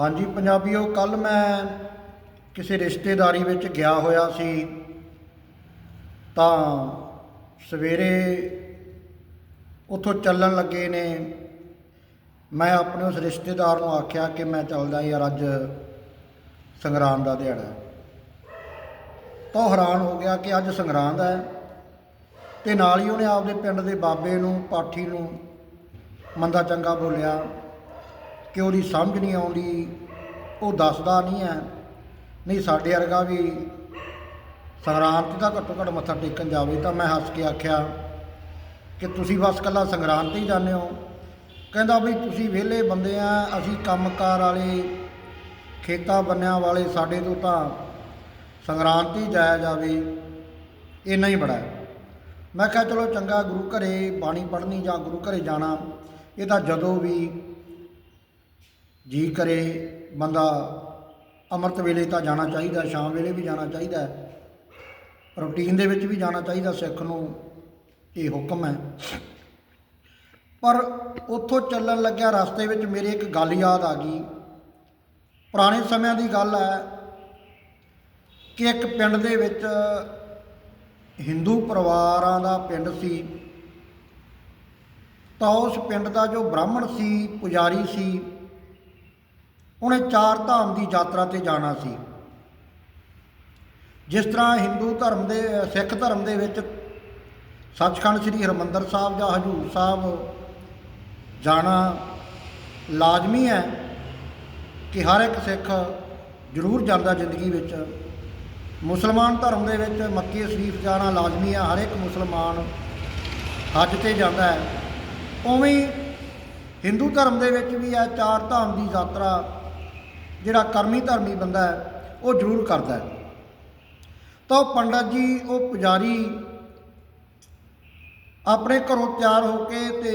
ਹਾਂਜੀ ਪੰਜਾਬੀਓ ਕੱਲ ਮੈਂ ਕਿਸੇ ਰਿਸ਼ਤੇਦਾਰੀ ਵਿੱਚ ਗਿਆ ਹੋਇਆ ਸੀ, ਤਾਂ ਸਵੇਰੇ ਉੱਥੋਂ ਚੱਲਣ ਲੱਗੇ ਨੇ। ਮੈਂ ਆਪਣੇ ਉਸ ਰਿਸ਼ਤੇਦਾਰ ਨੂੰ ਆਖਿਆ ਕਿ ਮੈਂ ਚੱਲਦਾ ਯਾਰ ਅੱਜ ਸੰਗਰਾਂਦ ਦਾ ਦਿਹਾੜਾ ਤਾਂ ਉਹ ਹੈਰਾਨ ਹੋ ਗਿਆ ਕਿ ਅੱਜ ਸੰਗਰਾਂਦ ਹੈ ਤੇ ਨਾਲ ਹੀ ਉਹਨੇ ਆਪਦੇ ਪਿੰਡ ਦੇ ਬਾਬੇ ਨੂੰ, ਪਾਠੀ ਨੂੰ ਮੰਦਾ ਚੰਗਾ ਬੋਲਿਆ। ਕਿ ਉਹਦੀ ਸਮਝ ਨਹੀਂ ਆਉਂਦੀ, ਉਹ ਦੱਸਦਾ ਨਹੀਂ ਹੈ। ਨਹੀਂ, ਸਾਡੇ ਵਰਗਾ ਵੀ ਸੰਗਰਾਂਦ ਦਾ ਘੱਟੋ ਘੱਟ ਮੱਥਾ ਟੇਕਣ ਜਾਵੇ ਤਾਂ ਮੈਂ ਹੱਸ ਕੇ ਆਖਿਆ ਕਿ ਤੁਸੀਂ ਬਸ ਕੱਲਾ ਸੰਗਰਾਂਦ 'ਤੇ ਹੀ ਜਾਂਦੇ ਹੋ। ਕਹਿੰਦਾ ਵੀ ਤੁਸੀਂ ਵਿਹਲੇ ਬੰਦੇ ਆ, ਅਸੀਂ ਕੰਮਕਾਰ ਵਾਲੇ, ਖੇਤਾਂ ਬੰਨਿਆਂ ਵਾਲੇ, ਸਾਡੇ ਤੋਂ ਤਾਂ ਸੰਗਰਾਂਦ 'ਤੇ ਜਾਇਆ ਜਾਵੇ, ਇੰਨਾ ਹੀ ਬੜਾ ਮੈਂ ਕਿਹਾ, ਚਲੋ ਚੰਗਾ, ਗੁਰੂ ਘਰੇ ਬਾਣੀ ਪੜ੍ਹਨੀ ਜਾਂ ਗੁਰੂ ਘਰੇ ਜਾਣਾ, ਇਹ ਤਾਂ ਜਦੋਂ ਵੀ ਜੀ ਕਰੇ ਬੰਦਾ ਅੰਮ੍ਰਿਤ ਵੇਲੇ ਤਾਂ ਜਾਣਾ ਚਾਹੀਦਾ, ਸ਼ਾਮ ਵੇਲੇ ਵੀ ਜਾਣਾ ਚਾਹੀਦਾ ਰੂਟੀਨ ਦੇ ਵਿੱਚ ਵੀ ਜਾਣਾ ਚਾਹੀਦਾ, ਸਿੱਖ ਨੂੰ ਇਹ ਹੁਕਮ ਹੈ। ਪਰ ਉੱਥੋਂ ਚੱਲਣ ਲੱਗਿਆ ਰਸਤੇ ਵਿੱਚ ਮੇਰੇ ਇੱਕ ਗੱਲ ਯਾਦ ਆ ਗਈ। ਪੁਰਾਣੇ ਸਮਿਆਂ ਦੀ ਗੱਲ ਹੈ ਕਿ ਇੱਕ ਪਿੰਡ ਦੇ ਵਿੱਚ ਹਿੰਦੂ ਪਰਿਵਾਰਾਂ ਦਾ ਪਿੰਡ ਸੀ। ਤਾਂ ਉਸ ਪਿੰਡ ਦਾ ਜੋ ਬ੍ਰਾਹਮਣ ਸੀ, ਪੁਜਾਰੀ ਸੀ ਉਹਨੇ ਚਾਰ ਧਾਮ ਦੀ ਯਾਤਰਾ ਤੇ ਜਾਣਾ ਸੀ। ਜਿਸ ਤਰ੍ਹਾਂ ਹਿੰਦੂ ਧਰਮ ਦੇ, ਸਿੱਖ ਧਰਮ ਦੇ ਵਿੱਚ ਸੱਚਖੰਡ ਸ੍ਰੀ ਹਰਿਮੰਦਰ ਸਾਹਿਬ ਜਾਂ ਹਜੂਰ ਸਾਹਿਬ ਜਾਣਾ ਲਾਜ਼ਮੀ ਹੈ ਕਿ ਹਰ ਇੱਕ ਸਿੱਖ ਜ਼ਰੂਰ ਜਾਂਦਾ ਜ਼ਿੰਦਗੀ ਵਿੱਚ। ਮੁਸਲਮਾਨ ਧਰਮ ਦੇ ਵਿੱਚ ਮੱਕੀ ਸ਼ਰੀਫ ਜਾਣਾ ਲਾਜ਼ਮੀ ਹੈ, ਹਰ ਇੱਕ ਮੁਸਲਮਾਨ ਹੱਜ ਤੇ ਜਾਂਦਾ ਹੈ। ਉਵੇਂ ਹੀ ਹਿੰਦੂ ਧਰਮ ਦੇ ਵਿੱਚ ਵੀ ਹੈ ਚਾਰ ਧਾਮ ਦੀ ਯਾਤਰਾ ਜਿਹੜਾ ਕਰਮੀ ਧਰਮੀ ਬੰਦਾ ਹੈ, ਉਹ ਜ਼ਰੂਰ ਕਰਦਾ ਹੈ। ਤਾਂ ਉਹ ਪੰਡਤ ਜੀ, ਉਹ ਪੁਜਾਰੀ ਆਪਣੇ ਘਰੋਂ ਤਿਆਰ ਹੋ ਕੇ ਤੇ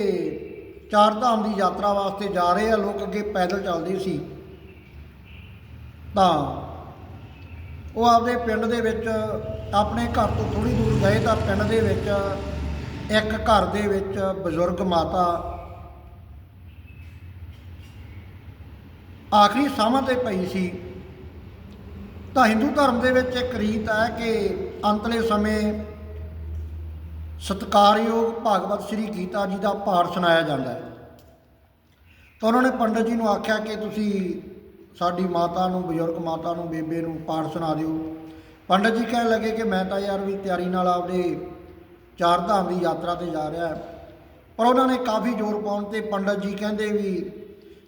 ਚਾਰ ਧਾਮ ਦੀ ਯਾਤਰਾ ਵਾਸਤੇ ਜਾ ਰਹੇ ਆ, ਲੋਕ ਅੱਗੇ ਪੈਦਲ ਚੱਲਦੇ ਸੀ। ਤਾਂ ਉਹ ਆਪਦੇ ਪਿੰਡ ਦੇ ਵਿੱਚ, ਆਪਣੇ ਘਰ ਤੋਂ ਥੋੜੀ ਦੂਰ ਗਏ ਤਾਂ ਪਿੰਡ ਦੇ ਵਿੱਚ, ਇੱਕ ਘਰ ਦੇ ਵਿੱਚ ਬਜ਼ੁਰਗ ਮਾਤਾ ਆਖਰੀ ਸਾਹਾਂ ਤੇ ਪਈ ਸੀ। ਤਾਂ ਹਿੰਦੂ ਧਰਮ ਦੇ ਵਿੱਚ ਇੱਕ ਰੀਤ ਹੈ ਕਿ ਅੰਤਲੇ ਸਮੇਂ ਸਤਕਾਰਯੋਗ ਭਾਗਵਤ ਸ੍ਰੀ ਗੀਤਾ ਜੀ ਦਾ ਪਾਠ ਸੁਣਾਇਆ ਜਾਂਦਾ ਹੈ। ਤਾਂ ਉਹਨਾਂ ਨੇ ਪੰਡਤ ਜੀ ਨੂੰ ਆਖਿਆ ਕਿ ਤੁਸੀਂ ਸਾਡੀ ਮਾਤਾ ਨੂੰ, ਬਜ਼ੁਰਗ ਮਾਤਾ ਨੂੰ, ਬੇਬੇ ਨੂੰ ਪਾਠ ਸੁਣਾ ਦਿਓ। ਪੰਡਤ ਜੀ ਕਹਿਣ ਲੱਗੇ ਕਿ ਮੈਂ ਤਾਂ ਯਾਰ ਵੀ ਤਿਆਰੀ ਨਾਲ ਆਪਦੇ ਚਾਰ ਧਾਮ ਦੀ ਯਾਤਰਾ ਤੇ ਜਾ ਰਿਹਾ ਪਰ ਉਹਨਾਂ ਨੇ ਕਾਫੀ ਜ਼ੋਰ ਪਾਉਣ ਤੇ ਪੰਡਤ ਜੀ ਕਹਿੰਦੇ ਵੀ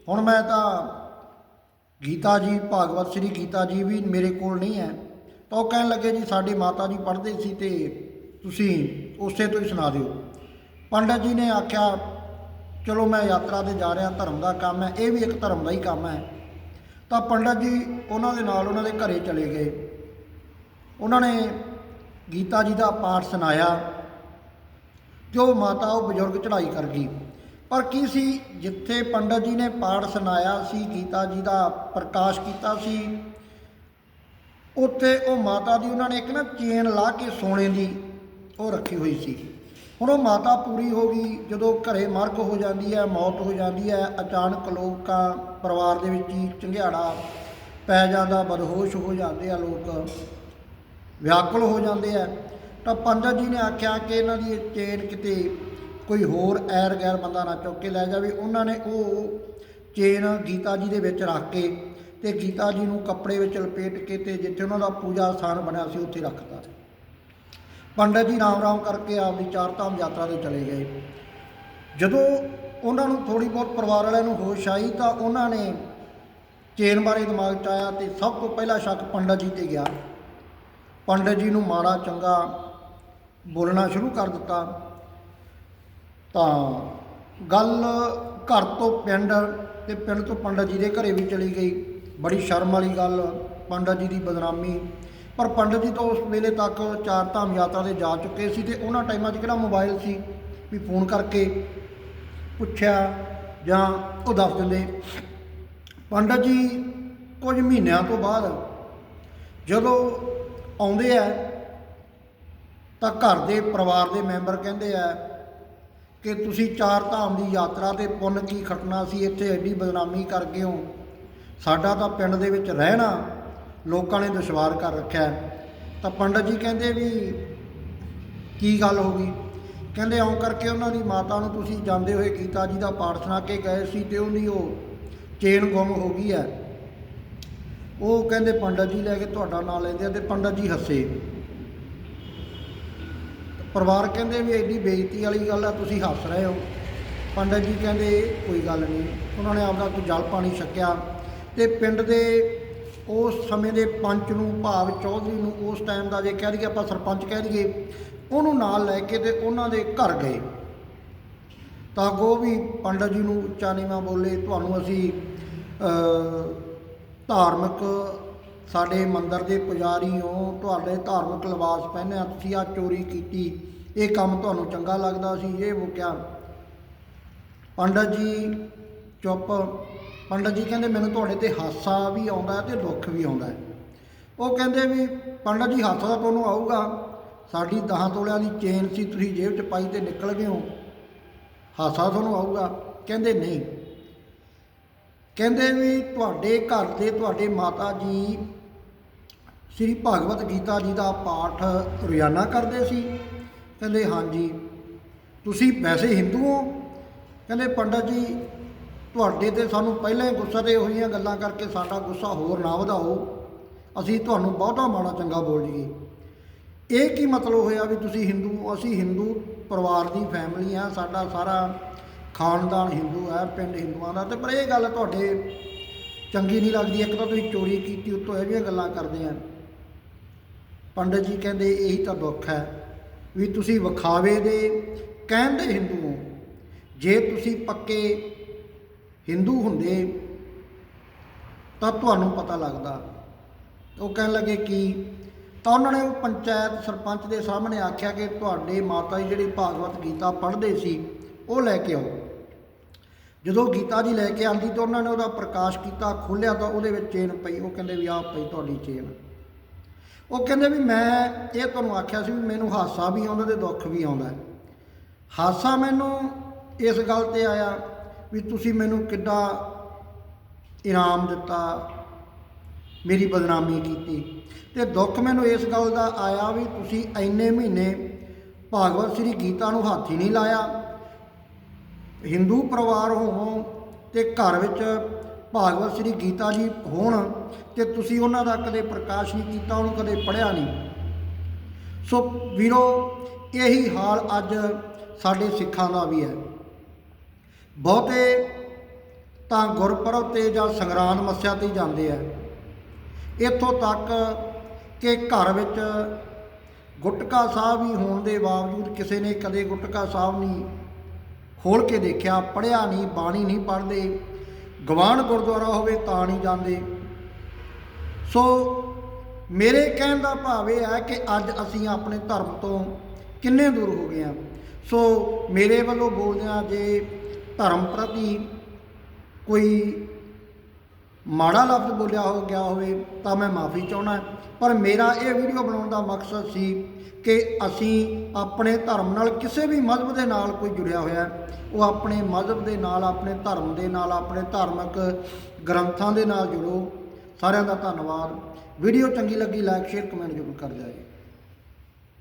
ਹੁਣ ਮੈਂ ਤਾਂ ਗੀਤਾ ਜੀ, ਭਾਗਵਤ ਸ੍ਰੀ ਗੀਤਾ ਜੀ ਵੀ ਮੇਰੇ ਕੋਲ ਨਹੀਂ ਹੈ। ਤਾਂ ਉਹ ਕਹਿਣ ਲੱਗੇ, ਜੀ, ਸਾਡੇ ਮਾਤਾ ਜੀ ਪੜ੍ਹਦੇ ਸੀ ਤੇ ਤੁਸੀਂ ਉਸੇ ਤੋਂ ਹੀ ਸੁਣਾ ਦਿਓ। ਪੰਡਤ ਜੀ ਨੇ ਆਖਿਆ, ਚਲੋ, ਮੈਂ ਯਾਤਰਾ ਤੇ ਜਾ ਰਿਹਾ, ਧਰਮ ਦਾ ਕੰਮ ਹੈ, ਇਹ ਵੀ ਇੱਕ ਧਰਮ ਦਾ ਹੀ ਕੰਮ ਹੈ। ਤਾਂ ਪੰਡਤ ਜੀ ਉਹਨਾਂ ਦੇ ਨਾਲ ਉਹਨਾਂ ਦੇ ਘਰੇ ਚਲੇ ਗਏ। ਉਹਨਾਂ ਨੇ ਗੀਤਾ ਜੀ ਦਾ ਪਾਠ ਸੁਣਾਇਆ ਤੇ ਉਹ ਮਾਤਾ ਉਹ ਬਜ਼ੁਰਗ ਚੜ੍ਹਾਈ ਕਰ ਗਈ। ਪਰ ਕੀ ਸੀ? ਜਿੱਥੇ ਪੰਡਤ ਜੀ ਨੇ ਪਾਠ ਸੁਣਾਇਆ ਸੀ, ਗੀਤਾ ਜੀ ਦਾ ਪ੍ਰਕਾਸ਼ ਕੀਤਾ ਸੀ, ਉੱਥੇ ਉਹ ਮਾਤਾ ਦੀ ਉਹਨਾਂ ਨੇ ਇੱਕ ਨਾ ਚੇਨ ਲਾ ਕੇ ਸੋਨੇ ਦੀ ਉਹ ਰੱਖੀ ਹੋਈ ਸੀ। ਹੁਣ ਉਹ ਮਾਤਾ ਪੂਰੀ ਹੋ ਗਈ, ਜਦੋਂ ਘਰੇ ਮਰਗ ਹੋ ਜਾਂਦੀ ਹੈ, ਮੌਤ ਹੋ ਜਾਂਦੀ ਹੈ, ਅਚਾਨਕ ਲੋਕਾਂ, ਪਰਿਵਾਰ ਦੇ ਵਿੱਚ ਹੀ ਚੰਗਿਆੜਾ ਪੈ ਜਾਂਦਾ, ਬਦਹੋਸ਼ ਹੋ ਜਾਂਦੇ ਆ ਲੋਕ, ਵਿਆਕੁਲ ਹੋ ਜਾਂਦੇ ਆ। ਤਾਂ ਪੰਡਤ ਜੀ ਨੇ ਆਖਿਆ ਕਿ ਇਹਨਾਂ ਦੀ ਇਹ ਚੇਨ ਕਿਤੇ ਕੋਈ ਹੋਰ ਐਰ ਗੈਰ ਬੰਦਾ ਨਾ ਚੁੱਕ ਕੇ ਲੈ ਜਾਵੇ। ਉਹਨਾਂ ਨੇ ਉਹ ਚੇਨ ਗੀਤਾ ਜੀ ਦੇ ਵਿੱਚ ਰੱਖ ਕੇ ਤੇ ਗੀਤਾ ਜੀ ਨੂੰ ਕੱਪੜੇ ਵਿੱਚ ਲਪੇਟ ਕੇ ਤੇ ਜਿੱਥੇ ਉਹਨਾਂ ਦਾ ਪੂਜਾ ਸਥਾਨ ਬਣਿਆ ਸੀ, ਉੱਥੇ ਰੱਖਤਾ। ਪੰਡਤ ਜੀ ਰਾਮ ਰਾਮ ਕਰਕੇ ਆਪਦੀ ਚਾਰ ਧਾਮ ਯਾਤਰਾ ਤੇ ਚਲੇ ਗਏ। ਜਦੋਂ ਉਹਨਾਂ ਨੂੰ ਥੋੜੀ ਬਹੁਤ ਪਰਿਵਾਰ ਵਾਲਿਆਂ ਨੂੰ ਹੋਸ਼ ਆਈ ਤਾਂ ਉਹਨਾਂ ਨੇ ਚੇਨ ਬਾਰੇ ਦਿਮਾਗ 'ਚ ਆਇਆ ਤੇ ਸਭ ਤੋਂ ਪਹਿਲਾ ਸ਼ੱਕ ਪੰਡਤ ਜੀ ਤੇ ਗਿਆ। ਪੰਡਤ ਜੀ ਨੂੰ ਮਾੜਾ, ਚੰਗਾ ਬੋਲਣਾ ਸ਼ੁਰੂ ਕਰ ਦਿੱਤਾ। ਤਾਂ ਗੱਲ ਘਰ ਤੋਂ ਪਿੰਡ ਤੇ ਪਿੰਡ ਤੋਂ ਪੰਡਤ ਜੀ ਦੇ ਘਰੇ ਵੀ ਚਲੀ ਗਈ। ਬੜੀ ਸ਼ਰਮ ਵਾਲੀ ਗੱਲ, ਪੰਡਤ ਜੀ ਦੀ ਬਦਨਾਮੀ। ਪਰ ਪੰਡਤ ਜੀ ਤਾਂ ਉਸ ਵੇਲੇ ਤੱਕ ਚਾਰ ਧਾਮ ਯਾਤਰਾ ਤੇ ਜਾ ਚੁੱਕੇ ਸੀ ਤੇ ਉਹਨਾਂ ਟਾਈਮਾਂ 'ਚ ਕਿਹੜਾ ਮੋਬਾਈਲ ਸੀ ਵੀ ਫੋਨ ਕਰਕੇ ਪੁੱਛਿਆ ਜਾਂ ਉਹ ਦੱਸ ਦਿੰਦੇ। ਪੰਡਤ ਜੀ ਕੁਝ ਮਹੀਨਿਆਂ ਤੋਂ ਬਾਅਦ ਜਦੋਂ ਆਉਂਦੇ ਆ ਤਾਂ ਘਰ ਦੇ ਪਰਿਵਾਰ ਦੇ ਮੈਂਬਰ ਕਹਿੰਦੇ ਆ ਕਿ ਤੁਸੀਂ ਚਾਰ ਧਾਮ ਦੀ ਯਾਤਰਾ ਤੇ ਪੁੰਨ ਕੀ ਖਟਣਾ ਸੀ, ਇੱਥੇ ਐਡੀ ਬਦਨਾਮੀ ਕਰ ਗਏ ਹੋ ਸਾਡਾ ਤਾਂ ਪਿੰਡ ਦੇ ਵਿੱਚ ਰਹਿਣਾ ਲੋਕਾਂ ਨੇ ਦੁਸ਼ਵਾਰ ਕਰ ਰੱਖਿਆ। ਤਾਂ ਪੰਡਤ ਜੀ ਕਹਿੰਦੇ ਵੀ ਕੀ ਗੱਲ ਹੋ ਗਈ? ਕਹਿੰਦੇ ਆਉਂ ਕਰਕੇ ਉਹਨਾਂ ਦੀ ਮਾਤਾ ਨੂੰ ਤੁਸੀਂ ਜਾਂਦੇ ਹੋਏ ਗੀਤਾ ਜੀ ਦਾ ਪਾਠ ਸੁਣਾ ਕੇ ਗਏ ਸੀ ਤੇ ਉਹਦੀ ਉਹ ਚੇਨ ਗੁੰਮ ਹੋ ਗਈ ਹੈ। ਉਹ ਕਹਿੰਦੇ ਪੰਡਤ ਜੀ ਲੈ ਕੇ ਤੁਹਾਡਾ ਨਾਂ ਲੈਂਦੇ ਆ ਤੇ ਪੰਡਤ ਜੀ ਹੱਸੇ। ਪਰਿਵਾਰ ਕਹਿੰਦੇ ਵੀ ਐਡੀ ਬੇਇੱਜ਼ਤੀ ਵਾਲੀ ਗੱਲ ਆ, ਤੁਸੀਂ ਹੱਸ ਰਹੇ ਹੋ। ਪੰਡਤ ਜੀ ਕਹਿੰਦੇ, ਕੋਈ ਗੱਲ ਨਹੀਂ। ਉਹਨਾਂ ਨੇ ਆਪਦਾ ਕੋਈ ਜਲ ਪਾਣੀ ਛਕਿਆ। ਤੇ ਪਿੰਡ ਦੇ ਉਸ ਸਮੇਂ ਦੇ ਪੰਚ ਨੂੰ, ਭਾਵ ਚੌਧਰੀ ਨੂੰ ਉਸ ਟਾਈਮ ਦਾ ਜੇ ਕਹਿ ਦਈਏ ਆਪਾਂ ਸਰਪੰਚ ਕਹਿ ਦਈਏ, ਉਹਨੂੰ ਨਾਲ ਲੈ ਕੇ ਤੇ ਉਹਨਾਂ ਦੇ ਘਰ ਗਏ। ਤਾਂ ਉਹ ਵੀ ਪੰਡਤ ਜੀ ਨੂੰ ਉੱਚਾ ਨੀਵਾਂ ਬੋਲੇ, ਤੁਹਾਨੂੰ ਅਸੀਂ ਧਾਰਮਿਕ ਸਾਡੇ ਮੰਦਰ ਦੇ ਪੁਜਾਰੀ ਹੋ ਤੁਹਾਡੇ ਧਾਰਮਿਕ ਲਿਬਾਸ ਪਹਿਨਿਆ, ਤੁਸੀਂ ਆ ਚੋਰੀ ਕੀਤੀ। ਇਹ ਕੰਮ ਤੁਹਾਨੂੰ ਚੰਗਾ ਲੱਗਦਾ ਸੀ, ਇਹ ਉਹ ਕਿਹਾ ਪੰਡਤ ਜੀ ਚੁੱਪ। ਪੰਡਤ ਜੀ ਕਹਿੰਦੇ, ਮੈਨੂੰ ਤੁਹਾਡੇ ਤੇ ਹਾਸਾ ਵੀ ਆਉਂਦਾ ਹੈ ਤੇ ਦੁੱਖ ਵੀ ਆਉਂਦਾ ਉਹ ਕਹਿੰਦੇ ਵੀ, ਪੰਡਤ ਜੀ, ਹਾਸਾ ਤਾਂ ਤੁਹਾਨੂੰ ਆਊਗਾ। ਸਾਡੀ 10 ਤੋਲਿਆਂ ਦੀ ਚੇਨ ਸੀ, ਤੁਸੀਂ ਜੇਬ 'ਚ ਪਾਈ ਤੇ ਨਿਕਲ ਗਏ ਹੋ। ਹਾਸਾ ਤੁਹਾਨੂੰ ਆਊਗਾ। ਕਹਿੰਦੇ, ਨਹੀਂ। ਕਹਿੰਦੇ ਵੀ, ਤੁਹਾਡੇ ਘਰ ਦੇ, ਤੁਹਾਡੇ ਮਾਤਾ ਜੀ ਸ੍ਰੀ ਭਗਵਤ ਗੀਤਾ ਜੀ ਦਾ ਪਾਠ ਰੋਜ਼ਾਨਾ ਕਰਦੇ ਸੀ। ਕਹਿੰਦੇ, ਹਾਂਜੀ, ਤੁਸੀਂ ਵੈਸੇ ਹਿੰਦੂ ਹੋ? ਕਹਿੰਦੇ, ਪੰਡਤ ਜੀ, ਤੁਹਾਡੇ ਤੇ ਸਾਨੂੰ ਪਹਿਲਾਂ ਹੀ ਗੁੱਸਾ ਤੇ ਇਹੋ ਜਿਹੀਆਂ ਗੱਲਾਂ ਕਰਕੇ ਸਾਡਾ ਗੁੱਸਾ ਹੋਰ ਨਾ ਵਧਾਓ। ਅਸੀਂ ਤੁਹਾਨੂੰ ਬਹੁਤਾ ਮਾੜਾ ਚੰਗਾ ਬੋਲ ਜੀਏ ਇਹ ਕੀ ਮਤਲਬ ਹੋਇਆ ਵੀ ਤੁਸੀਂ ਹਿੰਦੂ ਅਸੀਂ ਹਿੰਦੂ ਪਰਿਵਾਰ ਦੀ ਫੈਮਿਲੀ ਆ। ਸਾਡਾ ਸਾਰਾ ਖਾਨਦਾਨ ਹਿੰਦੂ ਹੈ ਪਿੰਡ ਹਿੰਦੂਆਂ ਦਾ। ਤੇ ਪਰ ਇਹ ਗੱਲ ਤੁਹਾਡੇ ਚੰਗੀ ਨਹੀਂ ਲੱਗਦੀ। ਇੱਕ ਤਾਂ ਤੁਸੀਂ ਚੋਰੀ ਕੀਤੀ, ਉੱਤੋਂ ਇਹ ਜਿਹੀਆਂ ਗੱਲਾਂ ਕਰਦੇ ਆ। ਪੰਡਤ ਜੀ ਕਹਿੰਦੇ, ਇਹੀ ਤਾਂ ਦੁੱਖ ਹੈ ਵੀ ਤੁਸੀਂ ਵਿਖਾਵੇ ਦੇ ਕਹਿੰਦੇ ਹਿੰਦੂ ਹੋ। ਜੇ ਤੁਸੀਂ ਪੱਕੇ ਹਿੰਦੂ ਹੁੰਦੇ, ਤਾਂ ਤੁਹਾਨੂੰ ਪਤਾ ਲੱਗਦਾ। ਉਹ ਕਹਿਣ ਲੱਗੇ ਕੀ ਤਾਂ ਉਹਨਾਂ ਨੇ ਉਹ ਪੰਚਾਇਤ ਸਰਪੰਚ ਦੇ ਸਾਹਮਣੇ ਆਖਿਆ ਕਿ ਤੁਹਾਡੇ ਮਾਤਾ ਜੀ ਜਿਹੜੀ ਭਾਗਵਤ ਗੀਤਾ ਪੜ੍ਹਦੇ ਸੀ, ਉਹ ਲੈ ਕੇ ਆਓ। ਜਦੋਂ ਗੀਤਾ ਜੀ ਲੈ ਕੇ ਆਂਦੀ ਤਾਂ ਉਹਨਾਂ ਨੇ ਉਹਦਾ ਪ੍ਰਕਾਸ਼ ਕੀਤਾ, ਖੋਲ੍ਹਿਆ ਤਾਂ ਉਹਦੇ ਵਿੱਚ ਚੇਨ ਪਈ। ਉਹ ਕਹਿੰਦੇ ਵੀ ਆਹ ਪਈ ਤੁਹਾਡੀ ਚੇਨ। ਉਹ ਕਹਿੰਦੇ ਵੀ ਮੈਂ ਇਹ ਤੁਹਾਨੂੰ ਆਖਿਆ ਸੀ ਵੀ ਮੈਨੂੰ ਹਾਸਾ ਵੀ ਆਉਂਦਾ ਤੇ ਦੁੱਖ ਵੀ ਆਉਂਦਾ ਹੈ। ਹਾਸਾ ਮੈਨੂੰ ਇਸ ਗੱਲ ਤੇ ਆਇਆ ਵੀ ਤੁਸੀਂ ਮੈਨੂੰ ਕਿੱਡਾ ਇਨਾਮ ਦਿੱਤਾ, ਮੇਰੀ ਬਦਨਾਮੀ ਕੀਤੀ ਤੇ ਦੁੱਖ ਮੈਨੂੰ ਇਸ ਗੱਲ ਦਾ ਆਇਆ ਵੀ ਤੁਸੀਂ ਇੰਨੇ ਮਹੀਨੇ ਭਾਗਵਤ ਸ੍ਰੀ ਗੀਤਾ ਨੂੰ ਹੱਥ ਹੀ ਨਹੀਂ ਲਾਇਆ ਹਿੰਦੂ ਪਰਿਵਾਰ ਹੋਵੋ ਤੇ ਘਰ ਵਿੱਚ ਭਾਗਵਤ ਸ੍ਰੀ ਗੀਤਾ ਜੀ ਹੋਣ ਤੇ ਤੁਸੀਂ ਉਹਨਾਂ ਦਾ ਕਦੇ ਪ੍ਰਕਾਸ਼ ਨਹੀਂ ਕੀਤਾ, ਉਹਨੂੰ ਕਦੇ ਪੜ੍ਹਿਆ ਨਹੀਂ। ਸੋ ਵੀਰੋ, ਇਹੀ ਹਾਲ ਅੱਜ ਸਾਡੇ ਸਿੱਖਾਂ ਦਾ ਵੀ ਹੈ। ਬਹੁਤੇ ਤਾਂ ਗੁਰਪੁਰਬ ਤੇ ਜਾਂ ਸੰਗਰਾਂਦ ਮੱਸਿਆ ਤੇ ਜਾਂਦੇ ਆ। ਇੱਥੋਂ ਤੱਕ ਕਿ ਘਰ ਵਿੱਚ ਗੁਟਕਾ ਸਾਹਿਬ ਹੀ ਹੋਣ ਦੇ ਬਾਵਜੂਦ ਕਿਸੇ ਨੇ ਕਦੇ ਗੁਟਕਾ ਸਾਹਿਬ ਨਹੀਂ ਖੋਲ ਕੇ ਦੇਖਿਆ ਪੜਿਆ ਨਹੀਂ, ਬਾਣੀ ਨਹੀਂ ਪੜ੍ਹਦੇ। ਗਵਾਨ ਗੁਰਦੁਆਰਾ ਹੋਵੇ ਤਾਂ ਨਹੀਂ ਜਾਂਦੇ। ਸੋ ਮੇਰੇ ਕਹਿਣ ਦਾ ਭਾਵ ਇਹ ਹੈ ਕਿ ਅੱਜ ਅਸੀਂ ਆਪਣੇ ਧਰਮ ਤੋਂ ਕਿੰਨੇ ਦੂਰ ਹੋ ਗਏ ਹਾਂ। ਸੋ ਮੇਰੇ ਵੱਲੋਂ ਬੋਲਦਿਆਂ ਜੇ ਧਰਮ ਪ੍ਰਤੀ ਕੋਈ ਮਾੜਾ ਲਫ਼ਜ਼ ਬੋਲਿਆ ਹੋ ਗਿਆ ਹੋਵੇ ਤਾਂ ਮੈਂ ਮਾਫੀ ਚਾਹੁੰਦਾ ਪਰ ਮੇਰਾ ਇਹ ਵੀਡੀਓ ਬਣਾਉਣ ਦਾ ਮਕਸਦ ਸੀ ਕਿ ਅਸੀਂ ਆਪਣੇ ਧਰਮ ਨਾਲ ਕਿਸੇ ਵੀ ਮਜ਼ਹਬ ਦੇ ਨਾਲ ਕੋਈ ਜੁੜਿਆ ਹੋਇਆ ਉਹ ਆਪਣੇ ਮਜ਼ਹਬ ਦੇ ਨਾਲ, ਆਪਣੇ ਧਰਮ ਦੇ ਨਾਲ, ਆਪਣੇ ਧਾਰਮਿਕ ਗ੍ਰੰਥਾਂ ਦੇ ਨਾਲ ਜੁੜੋ। ਸਾਰਿਆਂ ਦਾ ਧੰਨਵਾਦ। ਵੀਡੀਓ ਚੰਗੀ ਲੱਗੀ ਲਾਈਕ ਸ਼ੇਅਰ ਕਮੈਂਟ ਜ਼ਰੂਰ ਕਰ ਜਾਏ